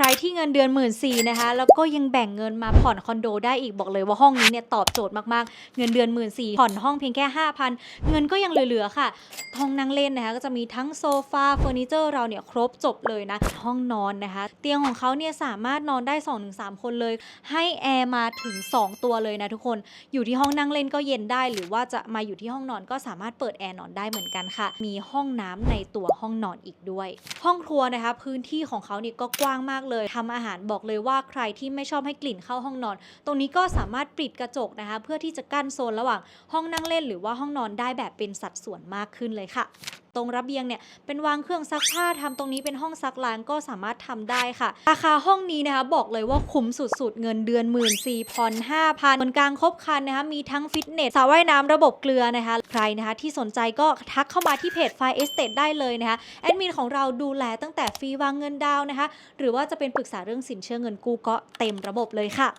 ใครที่เงินเดือนหมื่นสี่นะคะแล้วก็ยังแบ่งเงินมาผ่อนคอนโดได้อีกบอกเลยว่าห้องนี้เนี่ยตอบโจทย์มากๆ เงินเดือนหมื่นสี่ผ่อนห้องเพียงแค่ 5,000 เงินก็ยังเหลือๆค่ะห้องนั่งเล่นนะคะก็จะมีทั้งโซฟาเฟอร์นิเจอร์เราเนี่ยครบจบเลยนะห้องนอนนะคะ เตียงของเขาเนี่ยสามารถนอนได้ 2-3 คนเลย ให้แอร์มาถึง 2 ตัวเลยนะทุกคนอยู่ที่ห้องนั่งเล่นก็เย็นได้ หรือว่าจะมาอยู่ที่ห้องนอนก็สามารถเปิดแอร์นอนได้เหมือนกันค่ะ มีห้องน้ำในตัวห้องนอนอีกด้วย ห้องครัวนะคะพื้นที่ของเขาเนี่ก็กว้างมากเลยทำอาหารบอกเลยว่าใครที่ไม่ชอบให้กลิ่นเข้าห้องนอน ตรงนี้ก็สามารถปิดกระจกนะคะ เพื่อที่จะกั้นโซนระหว่างห้องนั่งเล่น หรือว่าห้องนอนได้แบบเป็นสัดส่วนมากขึ้นเลยค่ะ ตรงระเบียงเนี่ยเป็นวางเครื่องซักผ้าทำตรงนี้เป็นห้องซักล้างก็สามารถทำได้ค่ะ ราคาห้องนี้นะคะบอกเลยว่าคุ้มสุดๆ เงินเดือนหมื่นสี่ผ่อนห้าพันบนกลางครบคันนะคะมีทั้งฟิตเนสสระว่ายน้ำระบบเกลือนะคะ ใครนะคะที่สนใจก็ทักเข้ามาที่เพจ Fire Estate ได้เลยนะคะแอดมินของเราดูแลตั้งแต่ฟรีวางเงินดาวนะคะ หรือว่าจะเป็นปรึกษาเรื่องสินเชื่อเงินกู้ก็เต็มระบบเลยค่ะ